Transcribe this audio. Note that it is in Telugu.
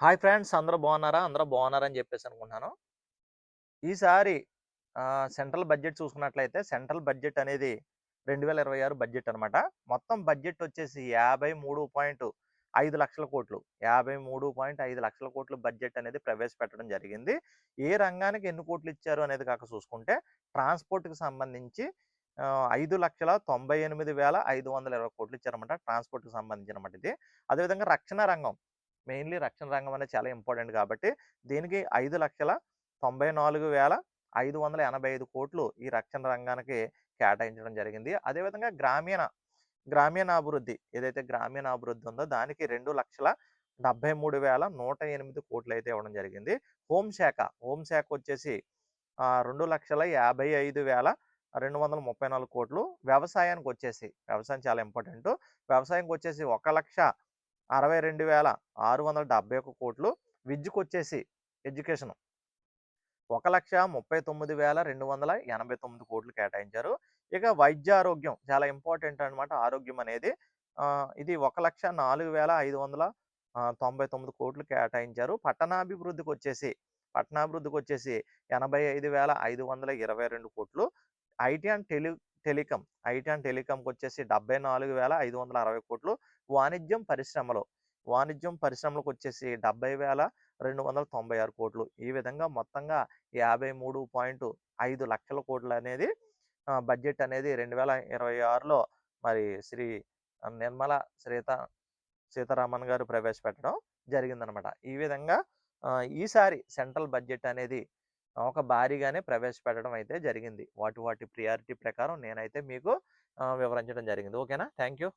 హాయ్ ఫ్రెండ్స్ అందరూ బాగున్నారా? అందరూ బాగున్నారని చెప్పేసి అనుకుంటున్నాను. ఈసారి సెంట్రల్ బడ్జెట్ చూసుకున్నట్లయితే సెంట్రల్ బడ్జెట్ అనేది 2026 బడ్జెట్ అనమాట. మొత్తం బడ్జెట్ వచ్చేసి 53.5 లక్షల కోట్లు. 53.5 లక్షల కోట్లు బడ్జెట్ అనేది ప్రవేశపెట్టడం జరిగింది. ఏ రంగానికి ఎన్ని కోట్లు ఇచ్చారు అనేది కాక చూసుకుంటే ట్రాన్స్‌పోర్ట్‌కి సంబంధించి ఐదు లక్షల తొంభై ఎనిమిది వేల ఐదు వందల ఇరవై కోట్లు ఇచ్చారన్నమాట. ట్రాన్స్‌పోర్ట్‌కి సంబంధించనమాట ఇది. అదేవిధంగా రక్షణ రంగం మెయిన్లీ రక్షణ రంగం అనేది చాలా ఇంపార్టెంట్ కాబట్టి దీనికి ఐదు లక్షల తొంభై నాలుగు వేల ఐదు వందల ఎనభై ఐదు కోట్లు ఈ రక్షణ రంగానికి కేటాయించడం జరిగింది. అదేవిధంగా గ్రామీణ గ్రామీణాభివృద్ధి ఏదైతే గ్రామీణాభివృద్ధి ఉందో దానికి రెండు లక్షల డెబ్బై మూడు వేల నూట ఎనిమిది కోట్లు అయితే ఇవ్వడం జరిగింది. హోంశాఖ హోంశాఖ వచ్చేసి రెండు లక్షల యాభై ఐదు వేల రెండు వందల ముప్పై నాలుగు కోట్లు వ్యవసాయానికి వచ్చేసి వ్యవసాయం చాలా ఇంపార్టెంట్. వ్యవసాయంకి వచ్చేసి ఒక లక్ష అరవై రెండు వేల ఆరు వందల డెబ్బై ఒక కోట్లు విద్యకు వచ్చేసి ఎడ్యుకేషను. ఒక లక్ష ముప్పై తొమ్మిది వేల రెండు వందల ఎనభై తొమ్మిది కోట్లు కేటాయించారు. ఇక వైద్య ఆరోగ్యం చాలా ఇంపార్టెంట్ అనమాట ఆరోగ్యం అనేది. ఇది ఒక లక్ష నాలుగు వేల ఐదు వందల తొంభై తొమ్మిది కోట్లు కేటాయించారు. పట్టణాభివృద్ధికి వచ్చేసి పట్టణాభివృద్ధికి వచ్చేసి ఎనభై ఐదు వేల ఐదు వందల ఇరవై రెండు కోట్లు. IT and tele telecom IT and టెలికాంకి వచ్చేసి డెబ్బై నాలుగు వేల ఐదు వందల అరవై కోట్లు. వాణిజ్యం, పరిశ్రమలు, వాణిజ్యం పరిశ్రమలకు వచ్చేసి డెబ్భై వేల రెండు వందల తొంభై ఆరు కోట్లు. ఈ విధంగా మొత్తంగా 53.5 లక్షల కోట్లు అనేది బడ్జెట్ అనేది 2026లో మరి శ్రీ నిర్మల శ్రీత సీతారామన్ గారు ప్రవేశపెట్టడం జరిగిందనమాట. ఈ విధంగా ఈసారి సెంట్రల్ బడ్జెట్ అనేది ఒక భారీగానే ప్రవేశపెట్టడం అయితే జరిగింది. వాటి వాటి ప్రియారిటీ ప్రకారం నేనైతే మీకు వివరించడం జరిగింది. ఓకేనా? Thank you.